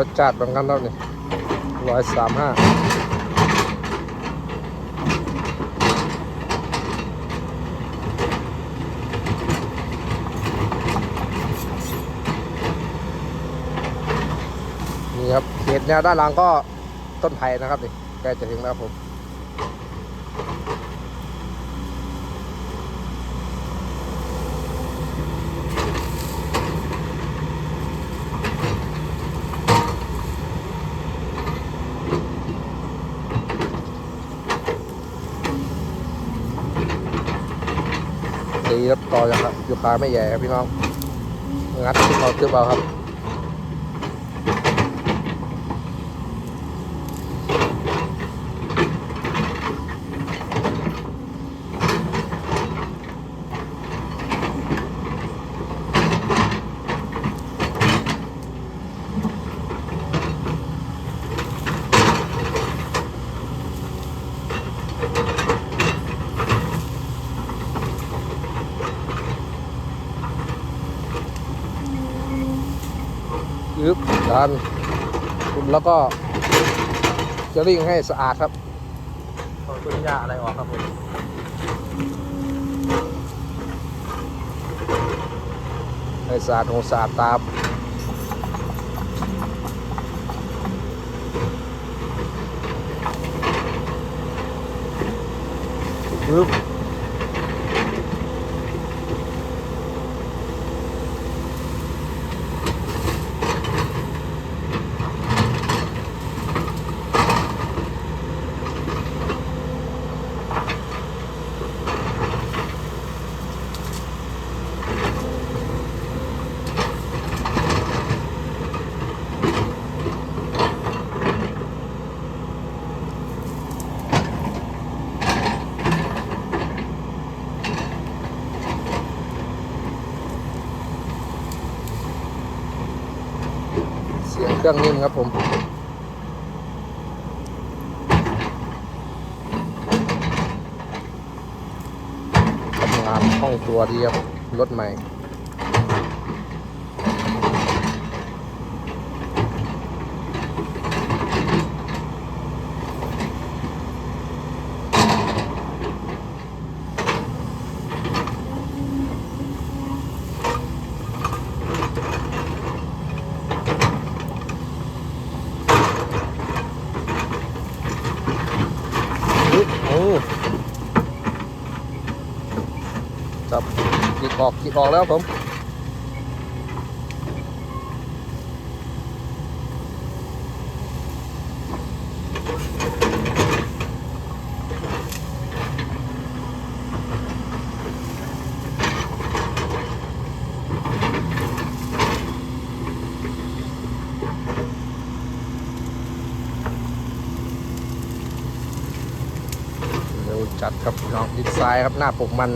รสจัดเหมือนกันแล้วนี่ร้อยสามห้านี่ครับเขตแนวด้านหลังก็ต้นไผ่นะครับนี่ใกล้จะถึงแล้วครับผม ตีครับต่อจากครับอยู่ขาไม่แย่ครับพี่น้องงัดขึ้นเอาขึ้อเอาครับ ยึบดันคุณแล้วก็จะริ่งให้สะอาดครับขอต้นหญ้าอะไรออกครับผมให้สะอาดหูสะอาดตามยึบ เครื่องนิ่มครับผมทำงานห้องตัวดีครับรถใหม่ อุ๊ยโอ้จับกีก ออกกีกออกแล้วผมจัดครับน้องดินทรายครับหน้าปกมัน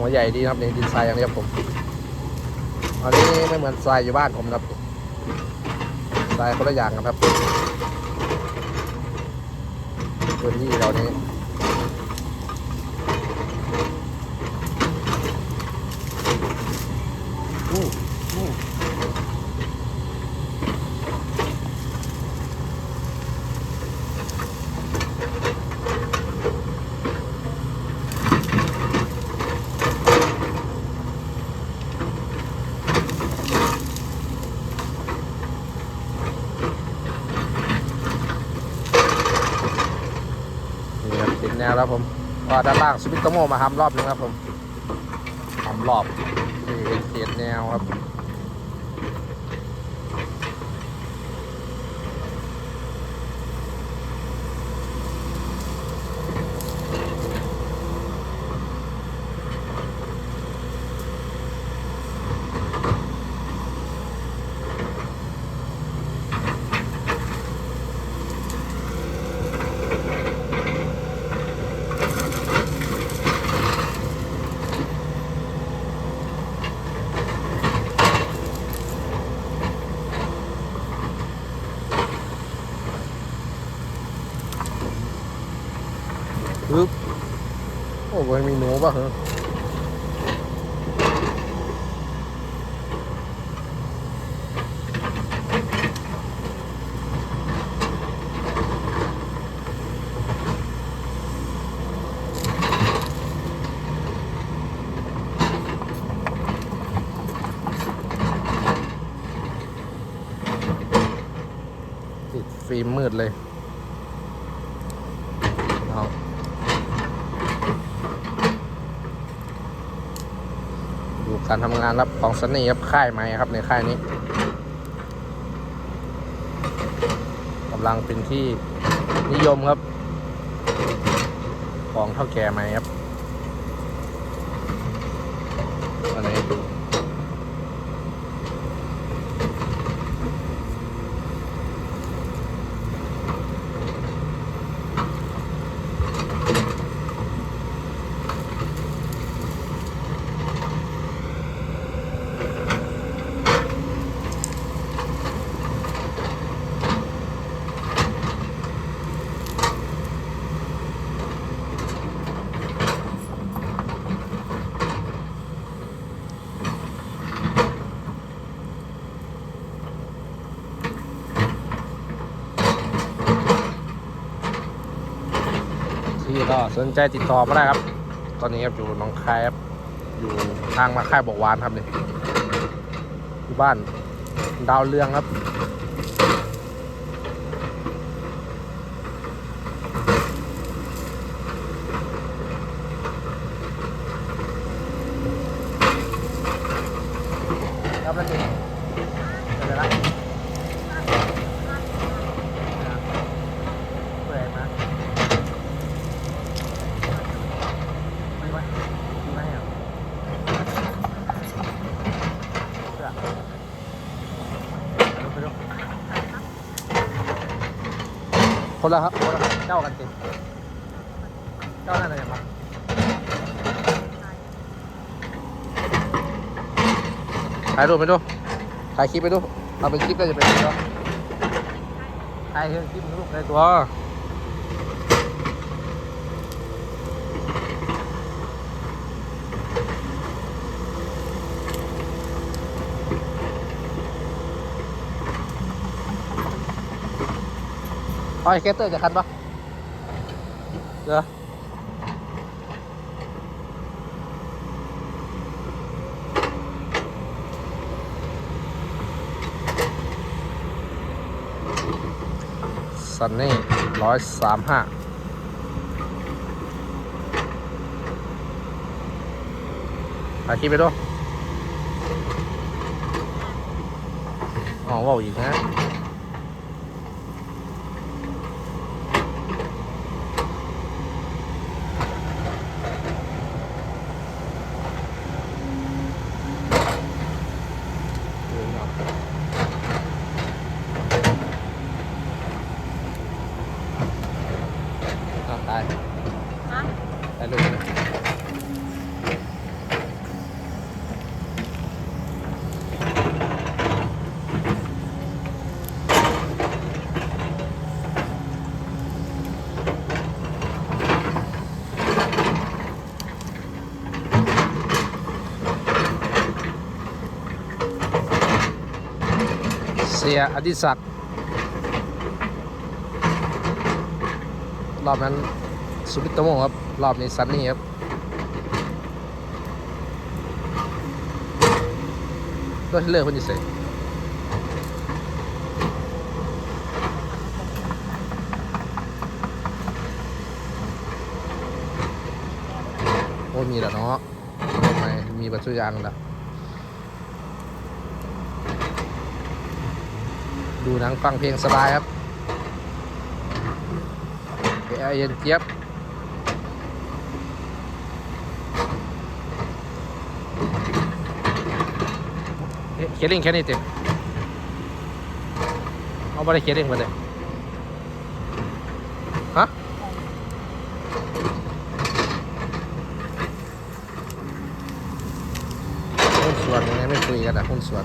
หัวใหญ่ดีครับนี่ดินทรายอย่างนี้ครับผม อันนี้ไม่เหมือนทรายอยู่บ้านผมครับทรายคนละอย่างกันครับพื้นที่เรานี้อู้อู้นี่ครับติด แนวแล้วผมว่าด้านล่างสวิตโตโมมาทำรอบนึงครับผมทำรอบนี่เขียนแนวครับ Igual mi no baja. Thì phim mượt lên. Đó. การทำงานรับของซันนี่ครับค่ายไหมครับในค่ายนี้กำลังเป็นที่นิยมครับ ของเท่าแก่ไหมครับอันนี้ดู ที่ก็สนใจติดต่อมาได้ครับ ตอนนี้ครับอยู่หนองคายครับอยู่ทางมาค่ายบอกวานครับเนี่ยอยู่บ้านดาวเรืองครับครับนั่นเองเดี๋ยวนะเปื่อยมา ไม่ไหวไม่อะเสื้อไปดู คนละครับคนละเจ้ากันสิเจ้านั่นอะไรมาถ่ายรูปไปดูถ่ายคลิปไปดูเอาเป็นคลิปก็จะเป็นตัวถ่ายคลิปรูปในตัว เอาไอ้เคสเตอร์จะคันปะเดี๋ยวซันนี่ร้อยสามห้าถ่ายคลิปไปด้วยอ๋อว่าอีกนะ อ้าวตาย ฮะ ตายเลยนะเสียอดิศักดิ์รอบนั้นสุพิตโมครับ รอบนี้ซันนี่ครับรถที่เลิกคนจะเสร็จโอ้ยมีแล้วเนาะทำไมมีบัตรทุกอย่างแล้ว ดูหนังฟังเพลงสบายครับแอร์เย็นเจี๊ยบเอ๊ะเคียร์ลิงแค่นี้เต็มเอาไปได้เคียร์ลิงมาเลยฮะหุ้นส่วนยังไงไม่คุยกันอะหุ้นส่วน